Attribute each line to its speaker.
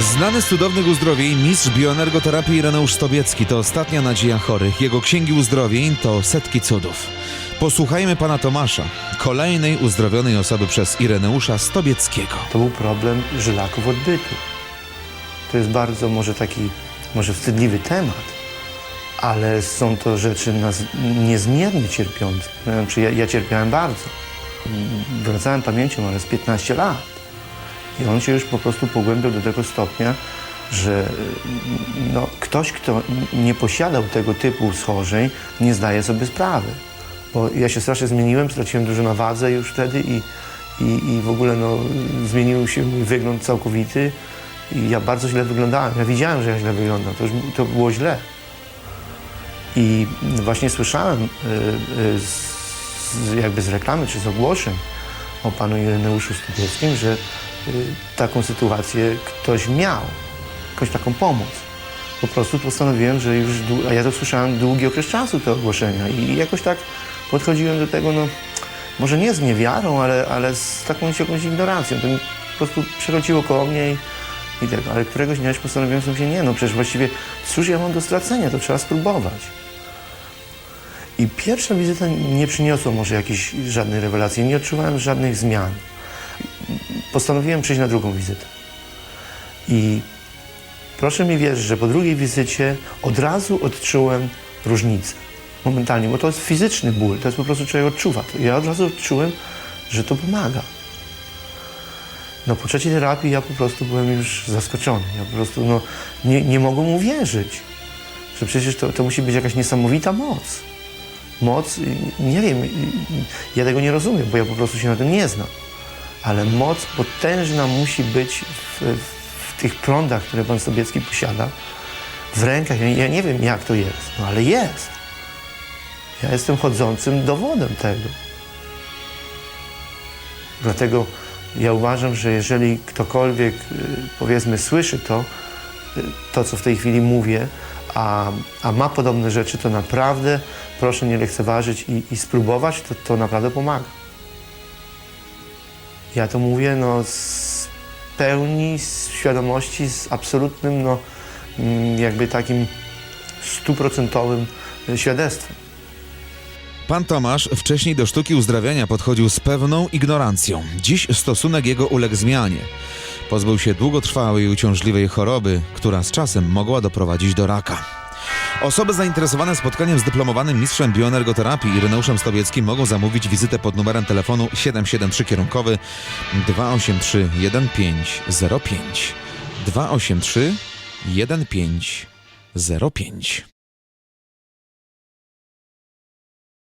Speaker 1: Znany z cudownych uzdrowień, mistrz bioenergoterapii Ireneusz Stobiecki to ostatnia nadzieja chorych. Jego księgi uzdrowień to setki cudów. Posłuchajmy pana Tomasza, kolejnej uzdrowionej osoby przez Ireneusza Stobieckiego.
Speaker 2: To był problem żylaków odbytu. To jest bardzo może taki, może wstydliwy temat, ale są to rzeczy nas niezmiernie cierpiące. Znaczy, ja, ja cierpiałem bardzo. Wracałem pamięcią, ale z 15 lat. I on się już po prostu pogłębiał do tego stopnia, że no, ktoś, kto nie posiadał tego typu schorzeń, nie zdaje sobie sprawy. Bo ja się strasznie zmieniłem, straciłem dużo na wadze już wtedy i, i, i w ogóle no, zmienił się mój wygląd całkowity i ja bardzo źle wyglądałem. Ja widziałem, że ja źle wyglądam, to, już, to było źle. I właśnie słyszałem y, y, z, jakby z reklamy czy z ogłoszeń o panu Ireneuszu Stubieckim, że y, taką sytuację ktoś miał, jakąś taką pomoc. Po prostu postanowiłem, że już, a ja to słyszałem długi okres czasu te ogłoszenia i jakoś tak podchodziłem do tego, no może nie z niewiarą, ale, ale z taką jakąś ignorancją. To mi po prostu przechodziło koło mnie i, i tego, ale któregoś dnia postanowiłem sobie, nie no przecież właściwie cóż ja mam do stracenia, to trzeba spróbować. I pierwsza wizyta nie przyniosła może jakiejś żadnej rewelacji, nie odczuwałem żadnych zmian. Postanowiłem przyjść na drugą wizytę. I proszę mi wierzyć, że po drugiej wizycie od razu odczułem różnicę. Momentalnie, bo to jest fizyczny ból, to jest po prostu człowiek odczuwa. Ja od razu odczułem, że to pomaga. No po trzeciej terapii ja po prostu byłem już zaskoczony. Ja po prostu no, nie, nie mogłem uwierzyć, że przecież to, to musi być jakaś niesamowita moc. Moc, y, nie wiem, y, ja tego nie rozumiem, bo ja po prostu się na tym nie znam. Ale moc potężna musi być w, w tych prądach, które pan Sobiecki posiada, w rękach. Ja, nie wiem, jak to jest, no ale jest. Ja jestem chodzącym dowodem tego. Dlatego ja uważam, że jeżeli ktokolwiek, y, powiedzmy, słyszy to, y, to co w tej chwili mówię, a, a ma podobne rzeczy, to naprawdę proszę nie lekceważyć i, i spróbować, to, to naprawdę pomaga. Ja to mówię no, z pełni z świadomości, z absolutnym, no, mm, jakby takim stuprocentowym y, świadectwem.
Speaker 1: Pan Tomasz wcześniej do sztuki uzdrawiania podchodził z pewną ignorancją. Dziś stosunek jego uległ zmianie. Pozbył się długotrwałej i uciążliwej choroby, która z czasem mogła doprowadzić do raka. Osoby zainteresowane spotkaniem z dyplomowanym mistrzem bioenergoterapii Ireneuszem Stobieckim mogą zamówić wizytę pod numerem telefonu 773 kierunkowy 283 1505 283 1505